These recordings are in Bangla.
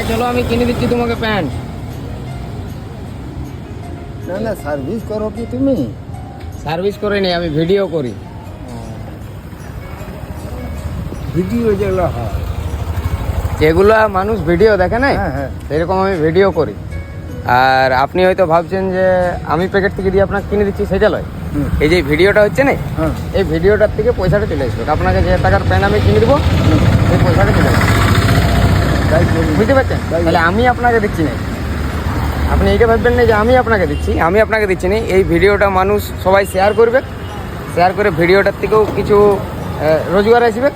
হ্যাঁ চলো আমি কিনে দিচ্ছি তোমাকে প্যান্ট। না না সার্ভিস করো কি তুমি? সার্ভিস করে নি আমি ভিডিও করি। ভিডিও যেগুলো হয়। যেগুলো মানুষ ভিডিও দেখে না হ্যাঁ হ্যাঁ। সেরকম আমি ভিডিও করি। আর আপনি হয়তো ভাবছেন যে আমি প্যাকেট থেকে দিয়ে আপনাকে কিনে দিচ্ছি সেটা লয়। এই যে ভিডিওটা হচ্ছে না এই ভিডিওটার থেকে পয়সাটা চলে আসবে। আপনাকে যে টাকার প্যান্ট আমি কিনে দেবো সেই পয়সাটা চলে আসবে। বুঝতে পারছেন। তাহলে আমি আপনাকে দিচ্ছি না। আপনি এইটা ভাববেন না যে আমি আপনাকে দিচ্ছি। আমি আপনাকে দিচ্ছি না। এই ভিডিওটা মানুষ সবাই শেয়ার করবে। শেয়ার করে ভিডিওটার থেকেও কিছু রোজগার আসবে।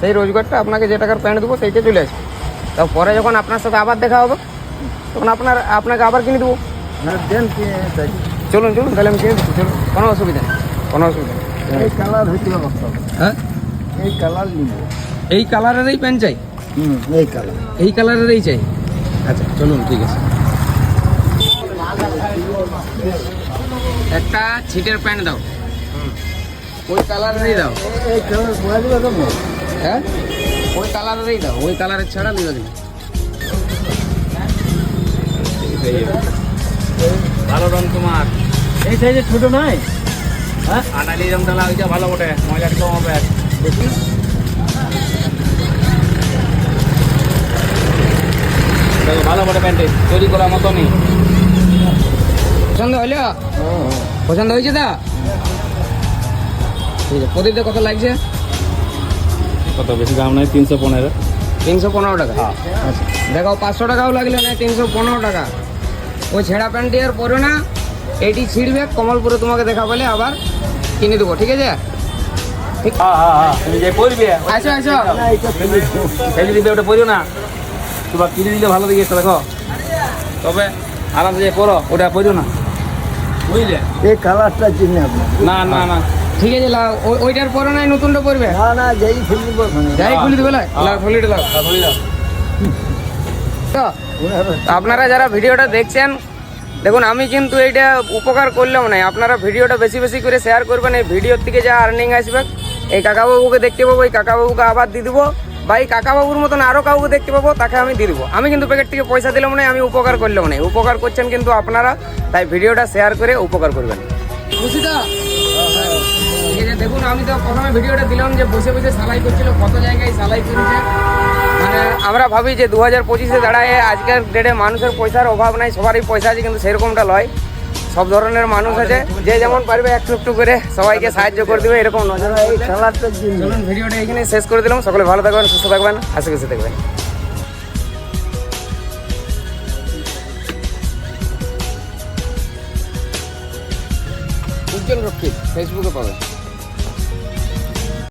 সেই রোজগারটা আপনাকে যে টাকার প্যান্ট দেবো সেইটা চলে আসবে। তাও পরে যখন আপনার সাথে আবার দেখা হবে তখন আপনার আপনাকে আবার কিনে দেবো। দেন চলুন চলুন তাহলে আমি কিনে দিচ্ছি। চলুন কোনো অসুবিধা নেই। কোনো অসুবিধা নেই। এই কালার হইতে হ্যাঁ? এই কালার নিব এই কালারেরই প্যান্ট চাই। হুম এই কালার এই কালারেরই চাই। আচ্ছা চলুন ঠিক আছে। একটা ছিটের প্যান্ট দাও। ওই কালারেরই দাও। এই কালার পরা দিবে তো হ্যাঁ? ওই কালারেরই দাও। ওই কালারের ছাড়া দিবে না ভালো রং তোমার। এই সাইজে ছোট নাই হ্যাঁ? আনালি রংটা লাগছে ভালো বটে। মজা কম হবে। দেখি। দেখো, প্যান্টে তৈরি করার মতো নেই পছন্দ হইল? পছন্দ হয়েছে দা ঠিক আছে প্রদীপটা কত লাগছে? কত বেশি দাম নাই? তিনশো পনেরো। তিনশো পনেরো টাকা। আচ্ছা দেখো পাঁচশো টাকাও লাগলে না তিনশো পনেরো টাকা। ওই ছেঁড়া প্যান্টটি আর পরে না এইটি ছিঁড়বে কমলপুরে তোমাকে দেখা পেলে আবার কিনে দেবো ঠিক আছে? হ্যাঁ হ্যাঁ হ্যাঁ তুমি যে পড়বে আসো আসো। ফেলে দিবে ওটা পড়িও না। তোমার কিনে দিলে ভালো দিকে দেখো। তবে আরামসে যে পড়ো ওটা পড়িও না। বুঝলে? এই কালারটা চিনি না না না। ঠিক আছে লাও ওই- ওইটার পরে নাই নতুনটা পড়বে না না যেই ফেলে যাই খুলে দেবে লাও লাও, খুলে লাও। হ্যাঁ, বলে তো আপনারা যারা ভিডিওটা দেখছেন দেখুন আমি কিন্তু এইটা উপকার করলেও নাই। আপনারা ভিডিওটা বেশি বেশি করে শেয়ার করবেন এই ভিডিওর থেকে যা আর্নিং আসবে এই কাকাবাবুকে দেখতে পাবো এই কাকাবাবুকে আবার দিয়ে দেবো। বা এই কাকাবাবুর মতন আরও কাউকে দেখতে পাবো তাকে আমি দিয়ে দেবো। আমি কিন্তু প্যাকেট থেকে পয়সা দিলাম না আমি উপকার করলেও নাই উপকার করছেন কিন্তু আপনারা তাই ভিডিওটা শেয়ার করে উপকার করবেন। ঠিক আছে দেখুন আমি তো প্রথমে ভিডিওটা দিলাম যে বসে বসে সালাই করছিল কত জায়গায় সালাই করেছে। মানে আমরা ভাবি যে দু হাজার পঁচিশে দাঁড়ায় আজকের ডেটে মানুষের পয়সার অভাব নাই সবারই পয়সা আছে কিন্তু সেরকমটা লয়। সব ধরনের মানুষ আছে যে যেমন পারবে একটু একটু করে সবাইকে সাহায্য করে দিবে এরকম নজর এই ভিডিওটা এখানে শেষ করে দিলাম। সকলে ভালো থাকবেন সুস্থ থাকবেন হাসি খুশি থাকবেন। উজ্জ্বল রক্ষিত ফেসবুকে পাবেন।